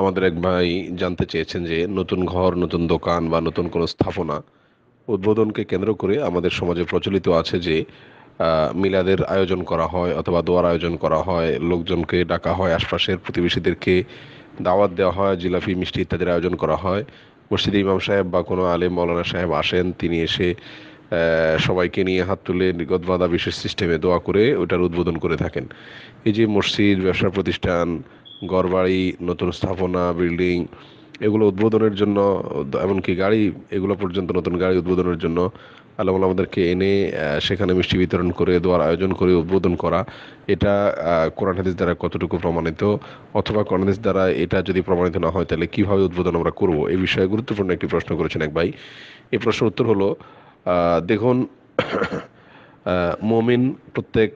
আমাদের এক ভাই জানতে চেয়েছেন যে নতুন ঘর, নতুন দোকান বা নতুন কোনো স্থাপনা উদ্বোধনকে কেন্দ্র করে আমাদের সমাজে প্রচলিত আছে যে মিলাদের আয়োজন করা হয় অথবা দোয়ার আয়োজন করা হয়, লোকজনকে ডাকা হয়, আশপাশের প্রতিবেশীদেরকে দাওয়াত দেওয়া হয়, জিলাপি, মিষ্টি ইত্যাদির আয়োজন করা হয়। মসজিদে ইমাম সাহেব বা কোনো আলেম মৌলানা সাহেব আসেন, তিনি এসে সবাইকে নিয়ে হাত তুলে নিগত বাঁধা বিশেষ সিস্টেমে দোয়া করে ওটার উদ্বোধন করে থাকেন। এই যে মসজিদ, ব্যবসা প্রতিষ্ঠান ঘরবাড়ি, নতুন স্থাপনা বিল্ডিং এগুলো উদ্বোধনের জন্য, এমনকি গাড়ি, এগুলো পর্যন্ত নতুন গাড়ি উদ্বোধনের জন্য আল্লাহ আমাদেরকে এনে সেখানে মিষ্টি বিতরণ করে, দোয়ার আয়োজন করে উদ্বোধন করা। এটা কোরআন হাদিস দ্বারা কতটুকু প্রমাণিত? অথবা কোরআন হাদিস দ্বারা এটা যদি প্রমাণিত না হয়, তাহলে কীভাবে উদ্বোধন আমরা করব? এই বিষয়ে গুরুত্বপূর্ণ একটি প্রশ্ন করেছেন এক ভাই। এই প্রশ্নের উত্তর হলো দেখুন মমিন প্রত্যেক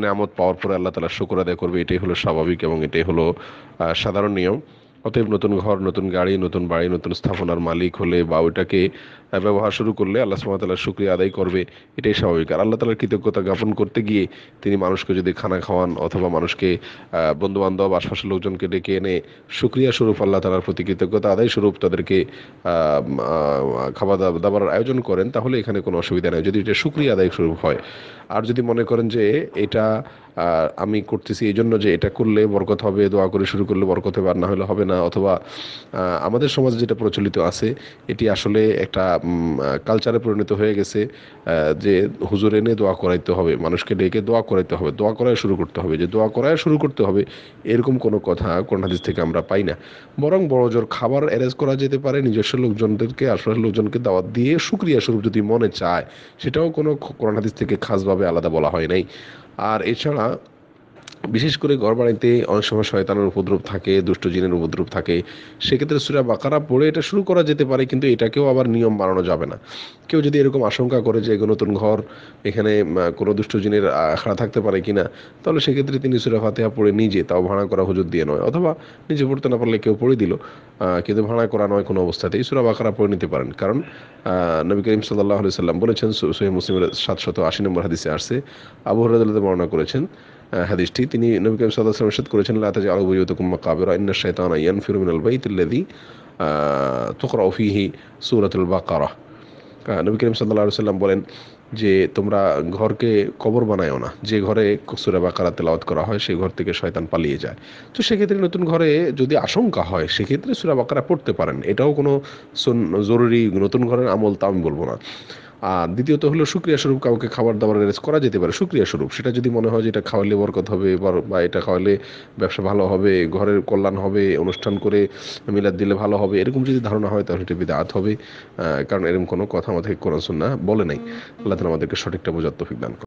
নিয়ামত পাওয়ার পরে আল্লাহ তালা শুক্র আদায় করবে, এটাই হলো স্বাভাবিক এবং এটাই হলো সাধারণ নিয়ম। অতএব নতুন ঘর, নতুন গাড়ি, নতুন বাড়ি, নতুন স্থাপনার মালিক হলে বা ওইটাকে ব্যবহার শুরু করলে আল্লাহ তাআলার শুক্রিয়া আদায় করবে, এটাই স্বাভাবিক। আর আল্লাহ তালার কৃতজ্ঞতা জ্ঞাপন করতে গিয়ে তিনি মানুষকে যদি খানা খাওয়ান অথবা মানুষকে বন্ধু বান্ধব আশপাশের লোকজনকে ডেকে এনে শুক্রিয়া স্বরূপ আল্লাহ তালার প্রতি কৃতজ্ঞতা আদায় স্বরূপ তাদেরকে খাবার দাবার- দাবার আয়োজন করেন, তাহলে এখানে কোনো অসুবিধা নেই। যদি এটা শুক্রিয়া আদায় স্বরূপ হয়। আর যদি মনে করেন যে এটা আমি করতেছি এই জন্য যে এটা করলে বরকত হবে, দোয়া করে শুরু করলে বরকত হবে, আর না হলে হবে না, অথবা আমাদের সমাজে যেটা প্রচলিত আছে, এটি আসলে একটা কালচারে পরিণত হয়ে গেছে যে হুজুর এনে দোয়া করাইতে হবে, মানুষকে ডেকে দোয়া করাইতে হবে, দোয়া করাই শুরু করতে হবে, যে দোয়া করাই শুরু করতে হবে, এরকম কোনো কথা কোরআন হাদিস থেকে আমরা পাই না। বরং বড় জোর খাবার অ্যারেঞ্জ করা যেতে পারে, নিজস্ব লোকজনদেরকে, আশপাশের লোকজনকে দাওয়াত দিয়ে সুক্রিয়া স্বরূপ যদি মনে চায়, সেটাও কোনো কোরআন হাদিস থেকে খাসভাবে আলাদা বলা হয় নাই। আর এছাড়া বিশেষ করে ঘরবাড়িতে অনেক সময় শয়তানের উপদ্রব থাকে, দুষ্ট জিনের উপদ্রব থাকে, সেক্ষেত্রে সুরা বাকারা পড়ে এটা শুরু করা যেতে পারে, কিন্তু এটাকেও আবার নিয়ম বানানো যাবে না। কেউ যদি এরকম আশঙ্কা করে যে নতুন ঘর, এখানে কোনো দুষ্ট জিনের আখড়া থাকতে পারে কিনা, তাহলে সেক্ষেত্রে তিনি সুরা ফাতেহা পড়ে নিজে, তাও ভাড়া করা হুজুর দিয়ে নয়, অথবা নিজে পড়তে না পারলে কেউ পড়ে দিল কিন্তু ভাড়া করা নয় কোনো অবস্থাতেই। সুরা বাকারা পড়ে নিতে পারেন, কারণ নবী করিম সাল্লাহ সাল্লাম বলেছেন সহি মুসলিমের সাতশত আশি নম্বর হাদিসে আসছে, আবু হরাদ বর্ণনা করেছেন হাদিসটি তিনি নবী করিম সাল্লাহ সাল্লাম ইরশাদ করেছেন, লা তাজআলু বুয়ুতাকুম মাকাবিরা, ইন্না শাইতানা ইয়ানফিরু মিনাল বাইতিল্লাযী তুকরাউ ফীহি সূরাতুল বাকারা। নবী করিম আলাইহি সাল্লাম বলেন যে, তোমরা ঘরকে কবর বানায়ও না। যে ঘরে সূরা বাকারা তেলাওয়াত করা হয় সেই ঘর থেকে শয়তান পালিয়ে যায়। তো সেক্ষেত্রে নতুন ঘরে যদি আশঙ্কা হয়, সেক্ষেত্রে সুরা বাকারা পড়তে পারেন। এটাও কোনো জরুরি নতুন ঘরের আমল তা আমি বলব না। আর দ্বিতীয়ত হলো সুক্রিয়া স্বরূপ কাউকে খাবার দাবার অ্যারেঞ্জ করা যেতে পারে। সুক্রিয়া স্বরূপ, সেটা যদি মনে হয় যে এটা খাওয়ালে বরকত হবে বা- এটা খাওয়ালে ব্যবসা ভালো হবে, ঘরের কল্যাণ হবে, অনুষ্ঠান করে মিলাদ দিলে ভালো হবে, এরকম যদি ধারণা হয় তাহলে এটা বিদাত হবে। কারণ এরকম কোনো কথা আমাদের কোরআন, সুন্নাহ বলে নাই। আল্লাহ তাআলা আমাদেরকে সঠিকটা বোঝার তৌফিক দান।